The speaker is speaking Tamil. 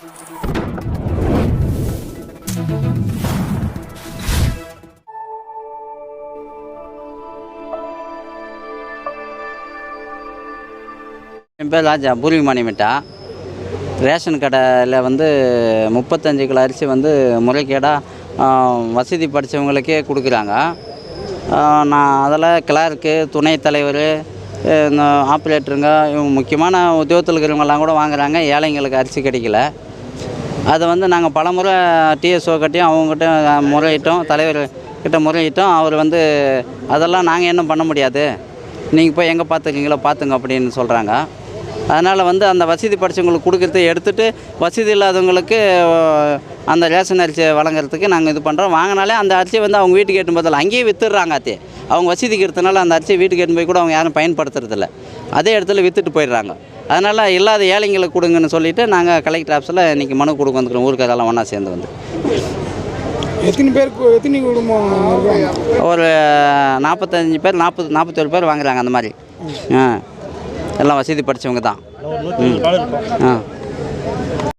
என் பேர் ராஜா பூர்வி மிட்டா ரேஷன் கடையில் வந்து முப்பத்தஞ்சு கிலோ அரிசி வந்து முறைகேடாக வசதி படித்தவங்களுக்கே கொடுக்குறாங்க. நான் அதில் கிளார்க்கு துணைத் தலைவர் இந்த ஆப்ரேட்டருங்க இவங்க முக்கியமான உத்தியோகத்தில் இருக்கிறவங்கெல்லாம் கூட வாங்குறாங்க. ஏழைங்களுக்கு அரிசி கிடைக்கல. அதை வந்து நாங்கள் பலமுறை டிஎஸ்ஓ கட்டியும் அவங்ககிட்ட முறையிட்டோம் தலைவர் கிட்ட முறையிட்டோம். அவர் வந்து அதெல்லாம் நாங்கள் என்ன பண்ண முடியாது. நீங்கள் போய் எங்கே பார்த்துருக்கீங்களோ பார்த்துங்க அப்படின்னு சொல்கிறாங்க அதனால் வந்து அந்த வசதி படித்தவங்களுக்கு கொடுக்குறத எடுத்துகிட்டு வசதி இல்லாதவங்களுக்கு அந்த ரேஷன் அரிசியை வழங்குறதுக்கு நாங்கள் இது பண்ணுறோம் வாங்கினாலே அந்த அரிசியை வந்து அவங்க வீட்டுக்கு எட்டும் பதில் அங்கேயே விற்றுடுறாங்க அத்தே. அவங்க வசதிக்கு இருக்கிறதுனால அந்த அரிசியை வீட்டுக்கு எட்டும் போய் கூட அவங்க யாரும் பயன்படுத்துறதில்ல. அதே இடத்துல விற்றுட்டு போயிடுறாங்க. அதனால் இல்லாத ஏழைங்களுக்கு கொடுங்கன்னு சொல்லிவிட்டு நாங்கள் கலெக்டர் ஆஃபீஸில் இன்றைக்கி மனு கொடுக்க வந்துக்கிறோம். ஊருக்காரெல்லாம் ஒன்றா சேர்ந்து வந்து. எத்தனை பேர் எத்தனை குடும்பம் ஒரு நாற்பத்தஞ்சு பேர் நாற்பது நாற்பத்தேழு பேர் வாங்குறாங்க அந்த மாதிரி. ஆ. எல்லாம் வசதி படித்தவங்க தான். ஆ.